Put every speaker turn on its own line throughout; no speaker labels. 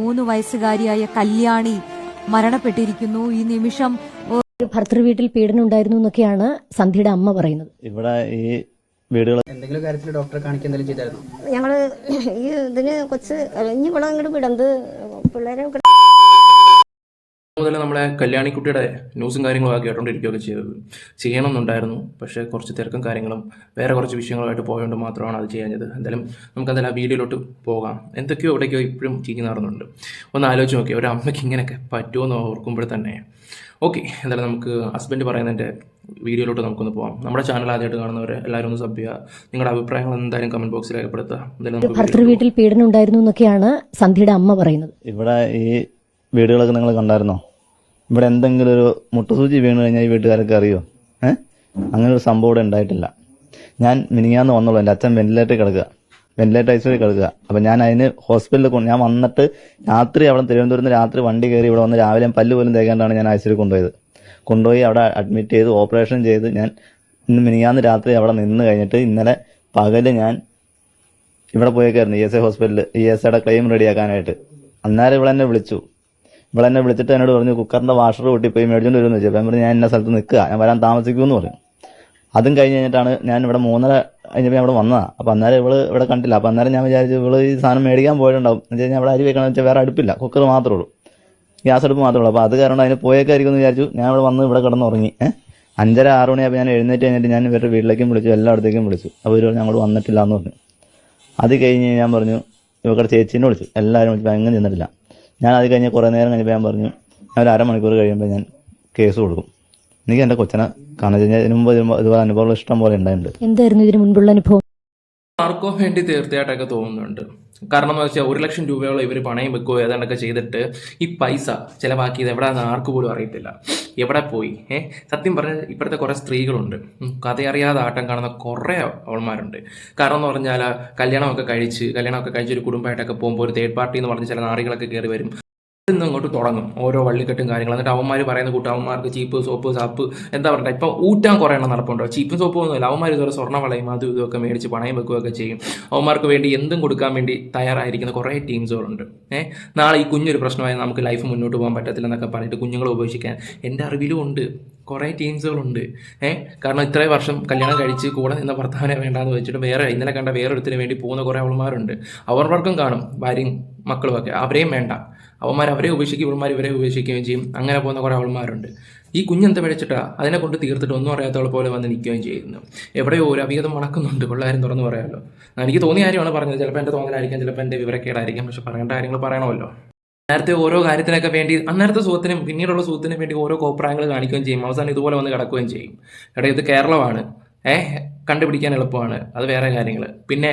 മൂന്ന് വയസ്സുകാരിയായ കല്യാണി മരണപ്പെട്ടിരിക്കുന്നു. ഈ നിമിഷം
ഒരു ഭർത്തൃ വീട്ടിൽ പീഡനം ഉണ്ടായിരുന്നു എന്നൊക്കെയാണ് സന്ധ്യയുടെ അമ്മ പറയുന്നത്.
ഇവിടെ ഈ വീടുകൾ
എന്തെങ്കിലും കാര്യത്തിൽ ഡോക്ടറെ കാണിക്കുക എന്തെങ്കിലും ചെയ്തായിരുന്നു?
ഞങ്ങൾ ഈ ഇതിന് കൊച്ച് ഇനി ഇവിടെ അങ്ങോട്ട് വിടന്ത് പിള്ളേരെ
മുതൽ നമ്മളെ കല്യാണിക്കുട്ടിയുടെ ന്യൂസും കാര്യങ്ങളും ഒക്കെ കേട്ടോണ്ടിരിക്കുകയൊക്കെ ചെയ്തത്. ചെയ്യണമെന്നുണ്ടായിരുന്നു. പക്ഷേ കുറച്ച് തിരക്കും കാര്യങ്ങളും വേറെ കുറച്ച് വിഷയങ്ങളുമായിട്ട് പോയതുകൊണ്ട് മാത്രമാണ് അത് ചെയ്യാഞ്ഞത്. എന്തായാലും നമുക്ക് എന്തായാലും ആ വീഡിയോയിലോട്ട് പോകാം. എന്തൊക്കെയോ എവിടേക്കോ ഇപ്പോഴും ചീഞ്ഞ് നടന്നുണ്ട്. ഒന്ന് ആലോചിച്ച് നോക്കി ഒരു അമ്മയ്ക്ക് ഇങ്ങനെയൊക്കെ പറ്റുമെന്ന് ഓർക്കുമ്പോൾ തന്നെ. ഓക്കെ എന്തായാലും നമുക്ക് ഹസ്ബൻഡ് പറയുന്നതിന്റെ വീഡിയോയിലോട്ട് നമുക്കൊന്ന് പോകാം നമ്മുടെ ചാനൽ ആദ്യമായിട്ട് കാണുന്നവർ എല്ലാവരും ഒന്ന് സബ് ചെയ്യുക. നിങ്ങളുടെ അഭിപ്രായങ്ങൾ എന്തായാലും കമന്റ് ബോക്സിൽ രേഖപ്പെടുത്തുക.
ഭർത്തൃ വീട്ടിൽ പീഡനം ഉണ്ടായിരുന്നു എന്നൊക്കെയാണ് സന്ധ്യയുടെ അമ്മ പറയുന്നത്.
ഇവിടെ ഈ വീടുകളൊക്കെ നിങ്ങൾ കണ്ടായിരുന്നോ? ഇവിടെ എന്തെങ്കിലും ഒരു മുട്ടുസൂചി വീണ് കഴിഞ്ഞാൽ ഈ വീട്ടുകാരൊക്കെ അറിയോ? ഏഹ് അങ്ങനെ ഒരു സംഭവം ഇവിടെ ഉണ്ടായിട്ടില്ല. ഞാൻ മിനിങ്ങാന്ന് വന്നുള്ളൂ എന്റെ അച്ഛൻ വെന്റിലേറ്ററിൽ കിടക്കുക. വെന്റിലേറ്റർ ഐസിയിൽ കിടക്കുക. അപ്പം ഞാൻ അതിന് ഹോസ്പിറ്റലിൽ കൊണ്ട് ഞാൻ വന്നിട്ട് രാത്രി അവിടെ തിരുവനന്തപുരത്ത് രാത്രി വണ്ടി കയറി ഇവിടെ വന്ന് രാവിലെ പല്ല് പോലും തേക്കാണ്ടാണ് ഞാൻ ഐസിയിൽ കൊണ്ടുപോയത്. കൊണ്ടുപോയി അവിടെ അഡ്മിറ്റ് ചെയ്ത് ഓപ്പറേഷൻ ചെയ്ത് ഞാൻ ഇന്ന് മിനിങ്ങാന്ന് രാത്രി അവിടെ നിന്ന് കഴിഞ്ഞിട്ട് ഇന്നലെ പകൽ ഞാൻ ഇവിടെ പോയേക്കായിരുന്നു ഇ എസ് ഐ ഹോസ്പിറ്റലിൽ ഇ എസ് ഐയുടെ ക്ലെയിം റെഡിയാക്കാനായിട്ട് അന്നേരം ഇവിടെ എന്നെ വിളിച്ചു. ഇവിടെ എന്നെ വിളിച്ചിട്ട് എന്നോട് പറഞ്ഞു കുക്കറിന്റെ വാഷർ കൂട്ടി പോയി മേടിച്ചോണ്ട് വരുമെന്ന് വെച്ചു അപ്പം പറഞ്ഞു ഞാൻ എന്നെ സ്ഥലത്ത് നിൽക്കുക. ഞാൻ വരാൻ താമസിക്കുമെന്ന് പറഞ്ഞു. അതും കഴിഞ്ഞ് കഴിഞ്ഞിട്ടാണ് ഞാൻ ഇവിടെ മൂന്നര കഴിഞ്ഞപ്പോൾ ഇവിടെ വന്നതാ. അപ്പം അന്നേരം ഇവൾ ഇവിടെ കണ്ടില്ല. അപ്പം അന്നേരം ഞാൻ വിചാരിച്ചു ഇവൾ ഈ സാധനം മേടിക്കാൻ പോയിട്ടുണ്ടാവും. എന്ന് വെച്ചാൽ അവിടെ അരി വെക്കണമെന്ന് വെച്ചാൽ വേറെ അടുപ്പില്ല. കുക്കർ മാത്രമേ ഉള്ളൂ. ഗ്യാസ് അടുപ്പ് മാത്രമേ ഉള്ളൂ. അപ്പോൾ അത് കാരണം അതിന് പോയേക്കായിരിക്കും എന്ന് വിചാരിച്ചു. ഞാൻ ഇവിടെ വന്ന് ഇവിടെ കിടന്നുറങ്ങി. അഞ്ചര ആറ് മണിയായപ്പോൾ ഞാൻ എഴുന്നേറ്റ് കഴിഞ്ഞിട്ട് ഞാൻ ഇവരുടെ വീട്ടിലേക്കും വിളിച്ചു. എല്ലായിടത്തേക്കും വിളിച്ചു. അപ്പോൾ ഇവർ ഞങ്ങൾ വന്നിട്ടില്ല എന്ന് പറഞ്ഞു. അത് കഴിഞ്ഞ് ഞാൻ പറഞ്ഞു ഇവക്കടെ ചേച്ചീനെ വിളിച്ചു. എല്ലാവരും വിളിച്ചു. അങ്ങനെ ചെന്നിട്ടില്ല. ഞാൻ അത് കഴിഞ്ഞ് കുറേ നേരം കഴിഞ്ഞപ്പോൾ ഞാൻ പറഞ്ഞു ഞാൻ ഒരു അരമണിക്കൂർ കഴിയുമ്പോൾ ഞാൻ കേസ് കൊടുക്കും. എനിക്ക് എന്റെ കൊച്ചനെ കാണാൻ ഇതിനു മുമ്പ് ഇതുപോലെ അനുഭവങ്ങൾ ഇഷ്ടം പോലെ ഉണ്ടായിട്ടുണ്ട്.
എന്തായിരുന്നു ഇതിന് മുൻപുള്ള അനുഭവം?
ആർക്കോ വേണ്ടി തീർച്ചയായിട്ടൊക്കെ തോന്നുന്നുണ്ട്. കാരണം എന്ന് വെച്ചാൽ ഒരു ലക്ഷം രൂപയോളം ഇവർ പണയം വെക്കുകയോ ഏതാണ്ടൊക്കെ ചെയ്തിട്ട് ഈ പൈസ ചിലവാക്കിയത് എവിടെയാണെന്ന് ആർക്കു പോലും അറിയത്തില്ല. എവിടെ പോയി? ഏ? സത്യം പറഞ്ഞാൽ ഇപ്പോഴത്തെ കുറേ സ്ത്രീകളുണ്ട്. കഥയറിയാതെ ആട്ടം കാണുന്ന കുറേ അവന്മാരുണ്ട് കാരണം എന്ന് പറഞ്ഞാൽ കല്യാണമൊക്കെ കഴിച്ച് കല്യാണമൊക്കെ കഴിച്ച് ഒരു കുടുംബമായിട്ടൊക്കെ പോകുമ്പോൾ ഒരു തേർഡ് പാർട്ടി എന്ന് പറഞ്ഞ് ചില നാറികളൊക്കെ കയറി വരും. നിന്ന് അങ്ങോട്ട് തുടങ്ങും. ഓരോ വള്ളിക്കെട്ടും കാര്യങ്ങൾ എന്നിട്ട് അവന്മാർ പറയുന്ന കൂട്ടാവന്മാർക്ക് ചീപ്പ് സോപ്പ് സാപ്പ് എന്താ പറയുക ഇപ്പം ഊറ്റാൻ കുറേ എണ്ണം നടപ്പുണ്ടോ? ചീപ്പും സോപ്പും ഒന്നുമില്ല. അവന്മാർ ഇതുവരെ സ്വർണ വളയും അതും ഇതൊക്കെ മേടിച്ച് പണയം വെക്കുകയൊക്കെ ചെയ്യും. അവന്മാർക്ക് വേണ്ടി എന്തും കൊടുക്കാൻ വേണ്ടി തയ്യാറായിരിക്കുന്ന കുറേ ടീംസുകളുണ്ട്. ഏഹ് നാളെ ഈ കുഞ്ഞൊരു പ്രശ്നമായി നമുക്ക് ലൈഫ് മുന്നോട്ട് പോകാൻ പറ്റത്തില്ല എന്നൊക്കെ പറഞ്ഞിട്ട് കുഞ്ഞുങ്ങളെ ഉപേക്ഷിക്കാൻ എന്റെ അറിവിലും ഉണ്ട്. കുറേ ടീംസുകളുണ്ട്. ഏഹ് കാരണം ഇത്രയും വർഷം കല്യാണം കഴിച്ച് കൂടെ നിന്ന ഭർത്താവിനെ വേണ്ടാന്ന് വെച്ചിട്ട് വേറെ ഇന്നലെ കണ്ട വേറൊരുത്തിന് വേണ്ടി പോകുന്ന കുറേ അവന്മാരുണ്ട് അവർക്കും കാണും ഭാര്യയും മക്കളും ഒക്കെ. അവരെയും വേണ്ട. അവന്മാർ അവരെ ഉപേക്ഷിക്കും ഇവന്മാർ ഇവരെ ഉപേക്ഷിക്കുകയും ചെയ്യും. അങ്ങനെ പോകുന്ന കുറേ അവന്മാരുണ്ട് ഈ കുഞ്ഞെന്ത് പഠിച്ചിട്ടാ? അതിനെ കൊണ്ട് തീർത്തിട്ട് ഒന്നും അറിയാത്തവളെ പോലെ വന്ന് നിൽക്കുകയും ചെയ്യുന്നു. എവിടെയോ ഒരു അഭിഗതം മണക്കുന്നുണ്ട്. പിള്ളേരും തുറന്ന് പറയാമല്ലോ എനിക്ക് തോന്നിയ കാര്യമാണ് പറഞ്ഞത്. ചിലപ്പോൾ എന്റെ തോന്നലായിരിക്കാം ചിലപ്പോൾ എന്റെ വിവരക്കേടായിരിക്കാം. പക്ഷെ പറയേണ്ട കാര്യങ്ങൾ പറയണമല്ലോ. നേരത്തെ ഓരോ കാര്യത്തിനൊക്കെ വേണ്ടി അന്നേരത്തെ സുഹൃത്തിനും പിന്നീടുള്ള സുഹൃത്തിനും വേണ്ടി ഓരോ കോപ്രായങ്ങൾ കാണിക്കുകയും ചെയ്യും. അവസാനം ഇതുപോലെ വന്ന് കിടക്കുകയും ചെയ്യും. എടാ ഇത് കേരളമാണ്. ഏഹ് കണ്ടുപിടിക്കാൻ എളുപ്പമാണ്. അത് വേറെ കാര്യങ്ങൾ പിന്നെ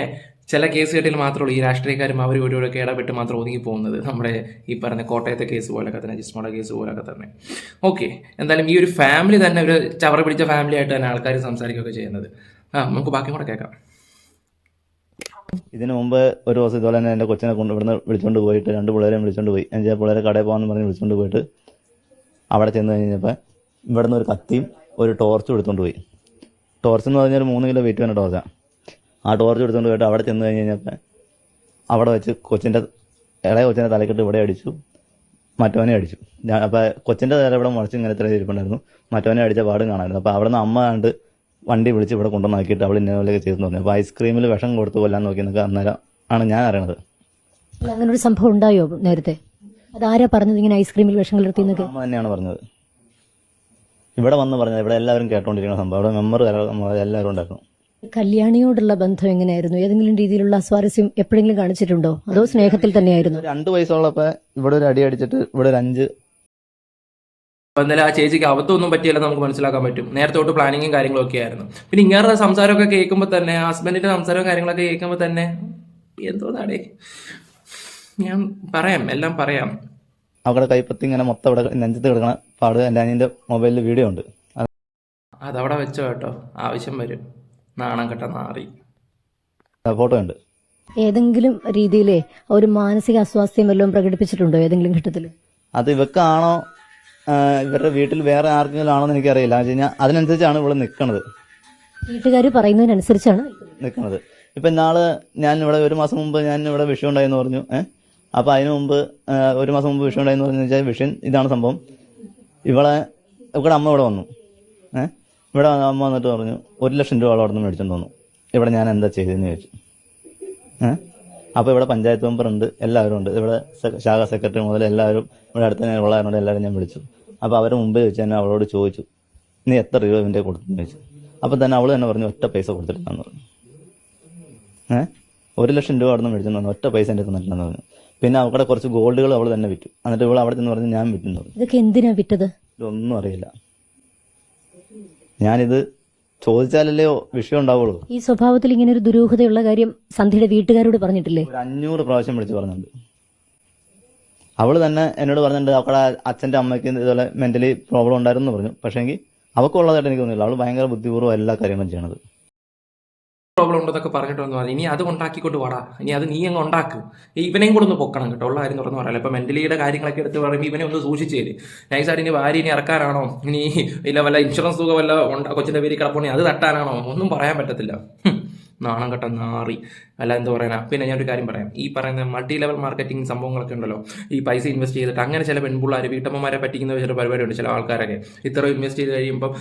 ചില കേസ് കെട്ടിൽ മാത്രമുള്ളൂ ഈ രാഷ്ട്രീയക്കാരും അവർ ഓരോരൊക്കെ ഇടപെട്ട് മാത്രം ഒതുങ്ങി പോകുന്നത് നമ്മുടെ ഈ പറഞ്ഞ കോട്ടയത്തെ കേസ് പോലൊക്കെ തന്നെ ജിസ്മോടെ കേസ് പോലൊക്കെ തന്നെ. ഓക്കെ. എന്തായാലും ഈ ഒരു ഫാമിലി തന്നെ ഒരു ചവറ പിടിച്ച ഫാമിലി ആയിട്ട് തന്നെ ആൾക്കാർ സംസാരിക്കുകയൊക്കെ ചെയ്യുന്നത്. ആ നമുക്ക് ബാക്കി കൂടെ കേൾക്കാം.
ഇതിനു മുമ്പ് ഒരു ദിവസം ഇതുപോലെ തന്നെ എന്റെ കൊച്ചിനെ കൊണ്ട് ഇവിടുന്ന് വിളിച്ചുകൊണ്ട് പോയിട്ട് രണ്ട് പിള്ളേരെയും വിളിച്ചുകൊണ്ട് പോയി. ഞാൻ പിള്ളേരെ കടയിൽ പോകാമെന്ന് പറഞ്ഞ് വിളിച്ചുകൊണ്ട് പോയിട്ട് അവിടെ ചെന്ന് കഴിഞ്ഞപ്പോൾ ഇവിടുന്ന് ഒരു കത്തിയും ഒരു ടോർച്ചും എടുത്തുകൊണ്ട് പോയി. ടോർച്ച് എന്ന് പറഞ്ഞാൽ മൂന്ന് കിലോ വെയിറ്റ് വേണ്ട ടോർച്ചാണ് ആ ടോർച്ച് എടുത്തുകൊണ്ട് പോയിട്ട് അവിടെ ചെന്ന് കഴിഞ്ഞ് കഴിഞ്ഞപ്പോൾ അവിടെ വെച്ച് കൊച്ചിന്റെ ഇളയ കൊച്ചിന്റെ തലക്കെട്ട് ഇവിടെ അടിച്ചു മറ്റവനെ അടിച്ചു. അപ്പോൾ കൊച്ചിന്റെ തല ഇവിടെ മുളച്ച് ഇങ്ങനെ ഇത്ര ഇരിപ്പുണ്ടായിരുന്നു. മറ്റവനെ അടിച്ച പാടും കാണാമായിരുന്നു അപ്പോൾ അവിടെ നിന്ന് അമ്മ കണ്ട് വണ്ടി വിളിച്ച് ഇവിടെ കൊണ്ടുവന്നാക്കിയിട്ട് അവൾ ഇന്ന പോലെയൊക്കെ ചെയ്തെന്ന് പറഞ്ഞു. അപ്പോൾ ഐസ്ക്രീമിൽ വിഷം കൊടുത്തു കൊല്ലാൻ നോക്കി എന്നൊക്കെ അന്നേരം ആണ് ഞാൻ അറിയണത്.
അല്ല, അങ്ങനെ ഒരു സംഭവം ഉണ്ടായോ നേരത്തെ? അതാരാ പറഞ്ഞത് ഇങ്ങനെ ഐസ്ക്രീമിൽ വിഷം കലർത്തി എന്നൊക്കെ?
അമ്മ തന്നെയാണ് പറഞ്ഞത്. ഇവിടെ വന്ന് പറഞ്ഞത് ഇവിടെ എല്ലാവരും കേട്ടോണ്ടിരിക്കുന്ന സംഭവം. അവിടെ മെമ്പർ എല്ലാവരും ഉണ്ടായിരുന്നു.
കല്യാണിയോടുള്ള ബന്ധം എങ്ങനെയായിരുന്നു? ഏതെങ്കിലും രീതിയിലുള്ള സ്വാരസ്യം എപ്പോഴെങ്കിലും കാണിച്ചിട്ടുണ്ടോ? അതോ സ്നേഹത്തിൽ തന്നെയായിരുന്നു?
രണ്ട് വയസ്സുള്ളപ്പോ ഇവിടെ ഒരു അടി അടിച്ചിട്ട് ഇവിടെ ഒരു അഞ്ച്
അപ്പോൾ എന്തായാലും ആ ചേച്ചിക്ക് അബദ്ധമൊന്നും പറ്റിയല്ലെന്ന് നമുക്ക് മനസ്സിലാക്കാൻ പറ്റും. നേരത്തെ തൊട്ട് പ്ലാനിങ്ങും കാര്യങ്ങളൊക്കെ ആയിരുന്നു. പിന്നെ ഇങ്ങനെ സംസാരമൊക്കെ കേൾക്കുമ്പോൾ തന്നെ ഹസ്ബൻഡിന്റെ സംസാരവും കാര്യങ്ങളൊക്കെ കേൾക്കുമ്പോൾ തന്നെ എന്തോ എന്തോന്നാടേ? ഞാൻ പറയാം എല്ലാം പറയാം.
അവിടെ കൈപ്പത്തി ഇങ്ങനെ മൊത്തം അവിടെ നെഞ്ചത്ത് കിടക്കണ പാട് എന്റെ അനിയന്റെ മൊബൈലിൽ വീഡിയോ ഉണ്ട്. അത്
അതവിടെ വെച്ചോ കേട്ടോ. ആവശ്യം വരും. നാണം കെട്ട നാറി.
ഫോട്ടോ ഉണ്ട്.
ഏതെങ്കിലും രീതിയിലേ ഒരു മാനസിക അസ്വാസ്ഥ്യം വല്ലതും പ്രകടിപ്പിച്ചിട്ടുണ്ടോ ഏതെങ്കിലും ഘട്ടത്തിൽ
അത് ഇവക്കാണോ ഇവരുടെ വീട്ടിൽ വേറെ ആർക്കെങ്കിലും ആണോ എന്ന് എനിക്കറിയില്ല. എന്ന് വെച്ച് കഴിഞ്ഞാൽ അതിനനുസരിച്ചാണ് ഇവിടെ നിൽക്കുന്നത്
വീട്ടുകാർ പറയുന്നതിനനുസരിച്ചാണ്
നിൽക്കുന്നത്. ഇപ്പം ഇന്നാൾ ഞാൻ ഇവിടെ ഒരു മാസം മുമ്പ് ഞാൻ ഇവിടെ വിഷയം ഉണ്ടായെന്ന് പറഞ്ഞു ഏഹ് അപ്പോൾ അതിനു മുമ്പ് ഒരു മാസം മുമ്പ് വിഷയം ഉണ്ടായെന്ന് പറഞ്ഞു വെച്ചാൽ വിഷയം ഇതാണ് സംഭവം. ഇവിടെ ഇവിടെ അമ്മ ഇവിടെ വന്നു ഏഹ് ഇവിടെ അമ്മ വന്നിട്ട് പറഞ്ഞു ഒരു ലക്ഷം രൂപ അവിടെ നിന്ന് മേടിച്ചോണ്ട് വന്നു. ഇവിടെ ഞാൻ എന്താ ചെയ്തതെന്ന് ചോദിച്ചു ഏഹ് അപ്പോൾ ഇവിടെ പഞ്ചായത്ത് മെമ്പർ ഉണ്ട് എല്ലാവരും ഉണ്ട്. ഇവിടെ ശാഖ സെക്രട്ടറി മുതൽ എല്ലാവരും ഇവിടെ അടുത്ത് തന്നെ ഉള്ളവരോട് എല്ലാവരും ഞാൻ വിളിച്ചു അപ്പോൾ അവരെ മുമ്പേ വെച്ച് തന്നെ അവളോട് ചോദിച്ചു നീ എത്ര രൂപ ഇവന്റെ കൊടുത്തെന്ന് ചോദിച്ചു? അപ്പോൾ തന്നെ അവൾ തന്നെ പറഞ്ഞു ഒറ്റ പൈസ കൊടുത്തിട്ടില്ലെന്ന് പറഞ്ഞു. ഏഹ് ഒരു ലക്ഷം രൂപ അവിടെ നിന്ന് മേടിച്ചു തന്നു ഒറ്റ പൈസ എന്റെ തന്നിട്ടില്ലെന്ന് പറഞ്ഞു. പിന്നെ അവിടെ കുറച്ച് ഗോൾഡുകൾ അവൾ തന്നെ വിറ്റു. എന്നിട്ട് ഇവൾ അവിടെ നിന്ന് പറഞ്ഞു ഞാൻ വിറ്റുന്നു പറഞ്ഞു.
ഇതൊക്കെ എന്തിനാ വിറ്റത്?
ഇതൊന്നും അറിയില്ല. ഞാനിത് ചോദിച്ചാലല്ലേ വിഷയം ഉണ്ടാവുള്ളൂ.
ഈ സ്വഭാവത്തിൽ ഇങ്ങനെ ഒരു ദുരൂഹതയുള്ള കാര്യം സന്ധ്യയുടെ വീട്ടുകാരോട് പറഞ്ഞിട്ടില്ലേ?
ഒരു അഞ്ഞൂറ് പ്രാവശ്യം വിളിച്ച് പറഞ്ഞിട്ടുണ്ട്. അവൾ തന്നെ എന്നോട് പറഞ്ഞിട്ടുണ്ട് അവളുടെ അച്ഛന്റെ അമ്മയ്ക്ക് ഇതുപോലെ മെന്റലി പ്രോബ്ലം ഉണ്ടായിരുന്നു പറഞ്ഞു. പക്ഷേങ്കിൽ അവൾക്കുള്ളതായിട്ട് എനിക്ക് തോന്നുന്നില്ല അവൾ ഭയങ്കര ബുദ്ധിപൂർവം എല്ലാ കാര്യങ്ങളും ചെയ്യണത്.
പ്രോബ്ലം ഉണ്ടെന്നൊക്കെ പറഞ്ഞിട്ട് വന്നു പറഞ്ഞു ഇനി അത് ഉണ്ടാക്കിക്കൊണ്ട് വാടാ. ഇനി അത് നീ അങ്ങ് ഉണ്ടാക്ക്. ഇവനെയും കൂടെ ഒന്ന് പൊക്കണം കേട്ടോ. ഉള്ള കാര്യം തുറന്ന് പറയാം ഇപ്പം മെന്റലിയുടെ കാര്യങ്ങളൊക്കെ എടുത്ത് പറയുമ്പോൾ ഇവനെ ഒന്ന് സൂക്ഷിച്ചേര്. നൈസായിട്ട് ഇനി ഭാര്യ ഇനി ഇറക്കാനാണോ? ഇനി ഇല്ല വല്ല ഇൻഷുറൻസ് തുക വല്ല കൊച്ചിന്റെ പേര് കിടപ്പുണ്ടെങ്കിൽ അത് തട്ടാനാണോ? ഒന്നും പറയാൻ പറ്റത്തില്ല. നാണം കെട്ട നാറി. അല്ല എന്താ പറയാനാ? പിന്നെ ഞാനൊരു കാര്യം പറയാം. ഈ പറയുന്ന മൾട്ടി ലെവൽ മാർക്കറ്റിംഗ് സംഭവങ്ങളൊക്കെ ഉണ്ടല്ലോ. ഈ പൈസ ഇൻവെസ്റ്റ് ചെയ്തിട്ട് അങ്ങനെ ചില പെൺപിള്ളേർ വീട്ടമ്മമാരെ പറ്റിക്കുന്ന ചില പരിപാടിയുണ്ട് ചില ആൾക്കാരൊക്കെ. ഇത്ര ഇൻവെസ്റ്റ് ചെയ്ത് കഴിയുമ്പോൾ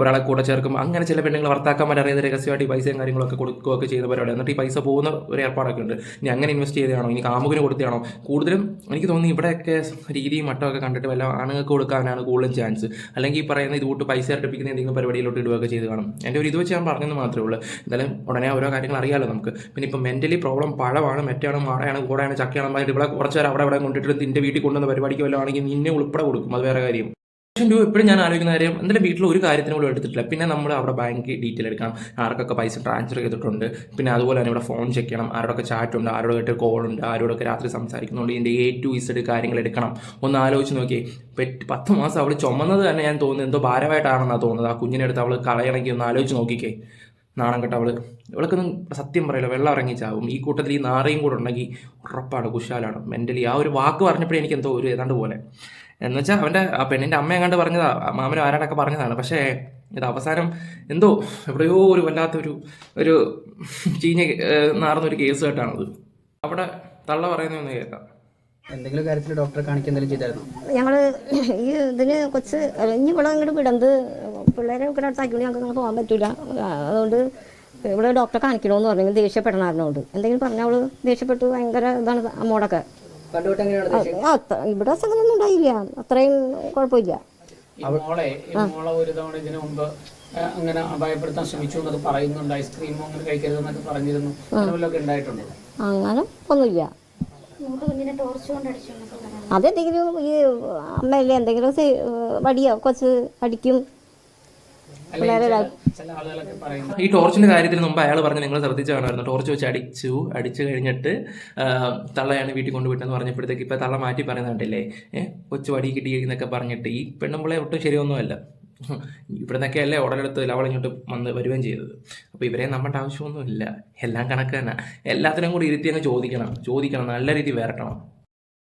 ഒരാളെ കൂടെ ചേർക്കുമ്പോൾ അങ്ങനെ ചില പെണ്ണുങ്ങൾ ഭർത്താക്കന്മാർ അറിയാതെ രഹസ്യമായിട്ട് ഈ പൈസയും കാര്യങ്ങളൊക്കെ കൊടുക്കുകയൊക്കെ ചെയ്ത പരിപാടി. എന്നിട്ട് ഈ പൈസ പോകുന്ന ഒരു ഏർപ്പാടൊക്കെ ഉണ്ട്. ഇനി അങ്ങനെ ഇൻവെസ്റ്റ് ചെയ്തതാണോ? ഇനി കാമുകിന് കൊടുത്തതാണോ? കൂടുതലും എനിക്ക് തോന്നുന്നു ഇവിടെയൊക്കെ രീതിയും മട്ടമൊക്കെ കണ്ടിട്ട് വല്ല ആണുങ്ങൾക്ക് കൊടുക്കാനാണ് കൂടുതലും ചാൻസ് അല്ലെങ്കിൽ ഈ പറയുന്ന ഇത് കൂട്ട് പൈസ ഇരട്ടിപ്പിക്കുന്ന എന്തെങ്കിലും പരിപാടിയിലോട്ട് ഇടുകയൊക്കെ ചെയ്ത് കാണും. എന്റെ ഒരു ഇത് വെച്ച് ഞാൻ പറഞ്ഞെന്ന് മാത്രമേ ഉള്ളൂ. എന്തായാലും ഉടനെ ഓരോ കാര്യങ്ങൾ അറിയാമല്ലോ നമുക്ക്. പിന്നെ ഇപ്പം മെന്റലി പ്രോബ്ലം പഴമാണ് മെറ്റാണ് മാടയാണ് കൂടെയാണ് ചക്കയാണ് പറഞ്ഞിട്ട് ഇവിടെ കുറച്ച് നേരം അവിടെ ഇവിടെ കൊണ്ടിട്ട് നിന്റെ വീട്ടിൽ കൊണ്ടുവന്ന പരിപാടിക്ക് വല്ലതും ആണെങ്കിൽ നിന്നെ ഉൾപ്പെടെ കൊടുക്കും അത് വേറെ കാര്യം. ലക്ഷം രൂപ എപ്പോഴും ഞാൻ ആലോചിക്കുന്ന കാര്യം എന്തായാലും വീട്ടിൽ ഒരു കാര്യത്തിന് പോലും എടുത്തിട്ടില്ല. പിന്നെ നമ്മൾ അവിടെ ബാങ്ക് ഡീറ്റെയിൽ എടുക്കണം. ആർക്കൊക്കെ പൈസ ട്രാൻസ്ഫർ ചെയ്തിട്ടുണ്ട്. പിന്നെ അതുപോലെ തന്നെ ഇവിടെ ഫോൺ ചെക്ക് ചെയ്യണം. ആരോടൊക്കെ ചാറ്റ് ഉണ്ട് ആരോടൊക്കെ കോൾ ഉണ്ട് ആരോടൊക്കെ രാത്രി സംസാരിക്കുന്നുണ്ട്. ഇതിന്റെ എ ടു ഇസഡ് കാര്യങ്ങൾ എടുക്കണം. ഒന്ന് ആലോചിച്ച് നോക്കി പത്ത് മാസം അവൾ ചുമന്നത് തന്നെ ഞാൻ തോന്നുന്നു എന്തോ ഭാരമായിട്ടാണെന്നാണ് തോന്നുന്നത്. ആ കുഞ്ഞിനെ എടുത്ത് അവൾ കളയണമെങ്കിൽ ഒന്ന് ആലോചിച്ച് നോക്കിക്കേ. നാണം കേട്ട അവൾ. ഇവൾക്കൊന്നും സത്യം പറയില്ല. വെള്ളം ഇറങ്ങി ചാവും. ഈ കൂട്ടത്തിൽ ഈ നാറയും കൂടെ ഉണ്ടെങ്കിൽ ഉറപ്പാണ് കുശാലാണ്. മെന്റലി ആ ഒരു വാക്ക് പറഞ്ഞപ്പോഴേ എനിക്ക് എന്തോ ഒരു ഏതാണ്ട് പോലെ. എന്ന് വെച്ചാൽ അവന്റെ ആ പെണ്ണിന്റെ അമ്മ എങ്ങാണ്ട് പറഞ്ഞതാ. മാമനും ആരാടൊക്കെ പറഞ്ഞതാണ്. പക്ഷേ ഇത് അവസാനം എന്തോ എവിടെയോ ഒരു വല്ലാത്തൊരു ഒരു ചീഞ്ഞ നാറുന്നൊരു നാറുന്ന ഒരു കേസ് കേട്ടാണത് അവിടെ തള്ള പറയുന്ന കേൾക്കാം.
എന്തെങ്കിലും കാര്യത്തിൽ ഡോക്ടറെ കാണിക്കുക എന്തെങ്കിലും ചെയ്തായിരുന്നു?
ഞങ്ങൾ ഈ ഇതിന് കൊച്ച് ഇനി ഇവിടെ അങ്ങോട്ട് വിടന്ത് പിള്ളേരെ ഇവിടെ അടുത്താക്കി ഞങ്ങൾക്ക് അങ്ങനെ പോകാൻ പറ്റൂല. അതുകൊണ്ട് ഇവിടെ ഡോക്ടറെ കാണിക്കണമെന്ന് പറഞ്ഞു. ദേഷ്യപ്പെടണാറിനോട് എന്തെങ്കിലും പറഞ്ഞാൽ അവൾ ദേഷ്യപ്പെട്ടു. ഭയങ്കര ഇതാണ് അമ്മോടൊക്കെ. ഇവിടെ അങ്ങനെയൊന്നും ഉണ്ടായില്ല. അത്രയും കുഴപ്പമില്ല.
ഈ മോളെ ഈ മോളെ ഒരു തവണ ഇതിനു മുമ്പ് അങ്ങനെ അപായപ്പെടുത്താൻ ശ്രമിച്ചു എന്നൊക്കെ പറയുന്നുണ്ട്. ഐസ്ക്രീമോ അങ്ങനെ കഴിക്കരുതെന്നൊക്കെ പറഞ്ഞിരുന്നു. ഉണ്ടായിട്ടുണ്ടോ?
അങ്ങനെ ഒന്നുമില്ല. അതെന്തെങ്കിലും ഈ അമ്മയല്ലേ എന്തെങ്കിലും വടിയോ കൊച്ച് അടിക്കും.
ഈ ടോർച്ചിന്റെ കാര്യത്തിൽ മുമ്പ് അയാൾ പറഞ്ഞു നിങ്ങൾ ശ്രദ്ധിച്ചു കാണുമായിരുന്നു. ടോർച്ച് വെച്ച് അടിച്ചു അടിച്ചു കഴിഞ്ഞിട്ട് തള്ളയാണ് വീട്ടിൽ കൊണ്ടുവിട്ടെന്ന് പറഞ്ഞപ്പോഴത്തേക്ക് ഇപ്പൊ തള്ള മാറ്റി പറയുന്നുണ്ടല്ലേ കണ്ടില്ലേ? ഏഹ് കൊച്ചു വടി കിട്ടി എന്നൊക്കെ പറഞ്ഞിട്ട്. ഈ പെണ്ണുമ്പളെ ഒട്ടും ശരിയൊന്നുമല്ല. ഇവിടെ നിന്നൊക്കെ അല്ലേ ഉടലെടുത്ത് അവൾ ഇങ്ങോട്ട് വന്ന് വരികയും ചെയ്തത്. അപ്പോൾ ഇവരെ നമ്മുടെ ആവശ്യമൊന്നുമില്ല. എല്ലാം കണക്ക് തന്നെ. എല്ലാത്തിനും കൂടി ഇരുത്തി അങ്ങ് ചോദിക്കണം. ചോദിക്കണം. നല്ല രീതി വരട്ടണം.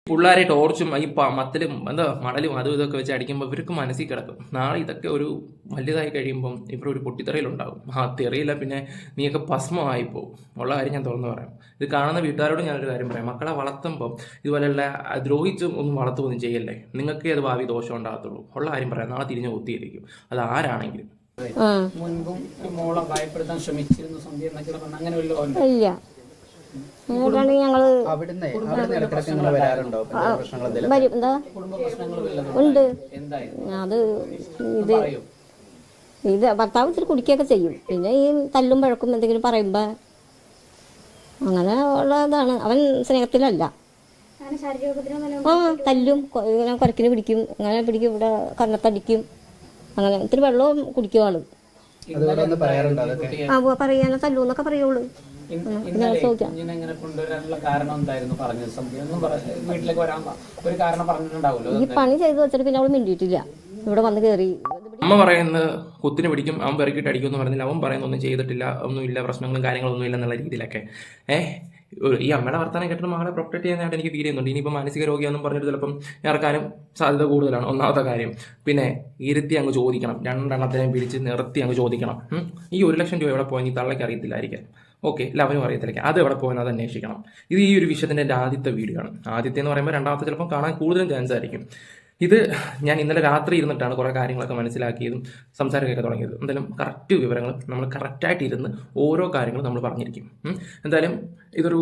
പിള്ളേരെ ടോർച്ചും ഈ മത്തലും എന്താ മണലും അതും ഇതൊക്കെ വെച്ച് അടിക്കുമ്പോൾ ഇവർക്ക് മനസ്സിൽ കിടക്കും. നാളെ ഇതൊക്കെ ഒരു വലിയതായി കഴിയുമ്പം ഇവർ ഒരു പൊട്ടിത്തെറിയിലുണ്ടാകും ആ തെറിയില്ല പിന്നെ നീയൊക്കെ ഭസ്മമായിപ്പോവും. ഉള്ള കാര്യം ഞാൻ തുറന്നു പറയാം. ഇത് കാണുന്ന വീട്ടുകാരോട് ഞാനൊരു കാര്യം പറയാം. മക്കളെ വളർത്തുമ്പം ഇതുപോലെയുള്ള ദ്രോഹിച്ചും ഒന്നും വളർത്തുമൊന്നും ചെയ്യല്ലേ? നിങ്ങൾക്കേ അത് ഭാവി ദോഷം ഉണ്ടാകത്തുള്ളൂ. ഉള്ള കാര്യം പറയാം. നാളെ തിരിഞ്ഞ് കുത്തിയിരിക്കും. അത് ആരാണെങ്കിലും.
മുൻപും മോളെ ഭയപ്പെടുത്താൻ ശ്രമിച്ചിരുന്നു സന്ധ്യ എന്നൊക്കെ അങ്ങനെ വല്ലതും
ഞങ്ങൾ
അവിടുന്ന് അവിടുന്ന് ഇടക്കിടക്ക് നിങ്ങൾ വരാറുണ്ടോ? പ്രശ്നങ്ങൾ
വരും. എന്താ? ഉണ്ട്. അത് ഇത് ഇത് ഭർത്താവ് ഇത്തിരി കുടിക്കുകയൊക്കെ ചെയ്യും. പിന്നെ ഈ തല്ലും പഴക്കും എന്തെങ്കിലും പറയുമ്പോൾ അങ്ങനെ ഉള്ളതാണ് അവൻ സ്നേഹത്തിലല്ല. ആ തല്ലും ഇങ്ങനെ കുരക്കിന് പിടിക്കും. അങ്ങനെ പിടിക്കും ഇവിടെ കന്നത്തടിക്കും അങ്ങനെ ഇത്തിരി വെള്ളവും കുടിക്കും ആൾ.
അതുപോലെ ഒന്ന് പറയാറുണ്ടോ അതൊക്കെ?
ആ പറയാനോ തല്ലൂന്നൊക്കെ പറയുള്ളൂ.
ഇന്ന് ഇന്നലെ കുഞ്ഞിനെ ഇങ്ങനെ കൊണ്ടുവരാനുള്ള കാരണം എന്തായിരുന്നു? പറഞ്ഞത് സന്ധ്യ ഒന്നും പറ വീട്ടിലേക്ക് വരാൻ പ- ഒരു കാരണം പറഞ്ഞിട്ടുണ്ടാവുമല്ലോ
ഈ പണി ചെയ്ത് വെച്ചിട്ട് പിന്നെ അവൾ മിണ്ടിയിട്ടില്ല. ഇവിടെ വന്ന് കയറി
അമ്മ പറയുന്നത് കുത്തിന് പിടിക്കും അവൻ പെറുക്കിട്ട് അടിക്കും എന്ന് പറഞ്ഞില്ല. അവൻ പറയുന്ന ഒന്നും ചെയ്തിട്ടില്ല. ഒന്നുമില്ല പ്രശ്നങ്ങളും കാര്യങ്ങളൊന്നും ഇല്ല എന്നുള്ള രീതിയിലൊക്കെ. ഏഹ് ഈ അമ്മയുടെ വർത്തമാനം കേട്ടിട്ട് മകളെ പ്രൊട്ടക്ട് ചെയ്യാനായിട്ട് എനിക്ക് ഫീൽ ചെയ്യുന്നുണ്ട്. ഇനിയിപ്പോൾ മാനസിക രോഗിയാണെന്നും പറഞ്ഞിട്ട് ചിലപ്പം ഇറക്കാനും സാധ്യത കൂടുതലാണ്. ഒന്നാമത്തെ കാര്യം പിന്നെ ഇരുത്തി അങ്ങ് ചോദിക്കണം. രണ്ടെണ്ണത്തിനെയും പിടിച്ച് നിർത്തി അങ്ങ് ചോദിക്കണം. ഈ ഒരു ലക്ഷം രൂപ എവിടെ പോയി തള്ളയ്ക്ക് അറിയത്തില്ലായിരിക്കാം. ഓക്കെ എല്ലാവരും അറിയത്തില്ല? അത് എവിടെ പോയെന്ന് അത് അന്വേഷിക്കണം. ഇത് ഈ ഒരു വിഷയത്തിന്റെ ആദ്യത്തെ വീഡിയോ ആണ്. ആദ്യത്തെ എന്ന് പറയുമ്പോൾ രണ്ടാമത്തെ ചിലപ്പോൾ കാണാൻ കൂടുതലും ചാൻസ് ആയിരിക്കും. ഇത് ഞാൻ ഇന്നലെ രാത്രി ഇരുന്നിട്ടാണ് കുറേ കാര്യങ്ങളൊക്കെ മനസ്സിലാക്കിയതും സംസാരമൊക്കെ തുടങ്ങിയത്. എന്തായാലും കറക്റ്റ് വിവരങ്ങൾ നമ്മൾ കറക്റ്റായിട്ട് ഇരുന്ന് ഓരോ കാര്യങ്ങളും നമ്മൾ പറഞ്ഞിരിക്കും. എന്തായാലും ഇതൊരു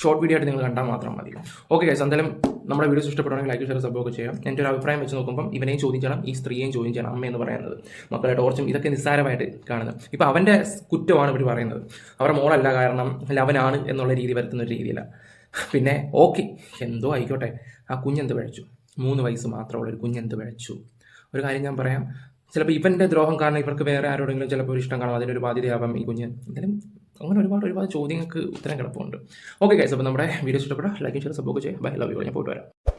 ഷോർട്ട് വീഡിയോ ആയിട്ട് നിങ്ങൾ കണ്ടാൽ മാത്രം മതി. ഓക്കെ ഗൈസ് എന്തായാലും നമ്മുടെ വീഡിയോസ് ഇഷ്ടപ്പെടുകയാണെങ്കിൽ ലൈക്ക് ഷെയർ സബ്ബൊക്കെ ചെയ്യാം. എന്റെ ഒരു അഭിപ്രായം വെച്ച് നോക്കുമ്പോൾ ഇവനെയും ചോദ്യം ചെയ്യണം ഈ സ്ത്രീയെയും ചോദ്യം ചെയ്യണം അമ്മ എന്ന് പറയുന്നത്. മക്കളെ ടോർച്ചും ഇതൊക്കെ നിസ്സാരമായിട്ട് കാണുന്നത്. ഇപ്പോൾ അവന്റെ കുറ്റമാണ് ഇവർ പറയുന്നത്. അവരുടെ മോളല്ല കാരണം ലവനാണ് എന്നുള്ള രീതി വരുത്തുന്ന ഒരു രീതിയില്ല. പിന്നെ ഓക്കെ എന്തോ ആയിക്കോട്ടെ. ആ കുഞ്ഞെന്ത് പിഴച്ചു? മൂന്ന് വയസ്സ് മാത്രമുള്ള ഒരു കുഞ്ഞെന്ത് വിളിച്ചു ഒരു കാര്യം ഞാൻ പറയാം. ചിലപ്പോൾ ഇവന്റെ ദ്രോഹം കാരണം ഇവർക്ക് വേറെ ആരോടെങ്കിലും ചിലപ്പോൾ ഒരു ഇഷ്ടം കാണും അതിനൊരു ബാധ്യതയാവാം ഈ കുഞ്ഞ്. എന്തായാലും അങ്ങനെ ഒരുപാട് ഒരുപാട് ചോദ്യങ്ങൾക്ക് ഉത്തരം കിടപ്പുണ്ട്. ഓക്കെ ഗൈസ് അപ്പോൾ നമ്മുടെ വീഡിയോ ഇഷ്ടപ്പെടാം ലൈക്ക് ഷെയർ സപ്പോർട്ട് ചെയ്യാം. ബൈ ലവ് യു ഞാൻ പോയിട്ട് വരാം.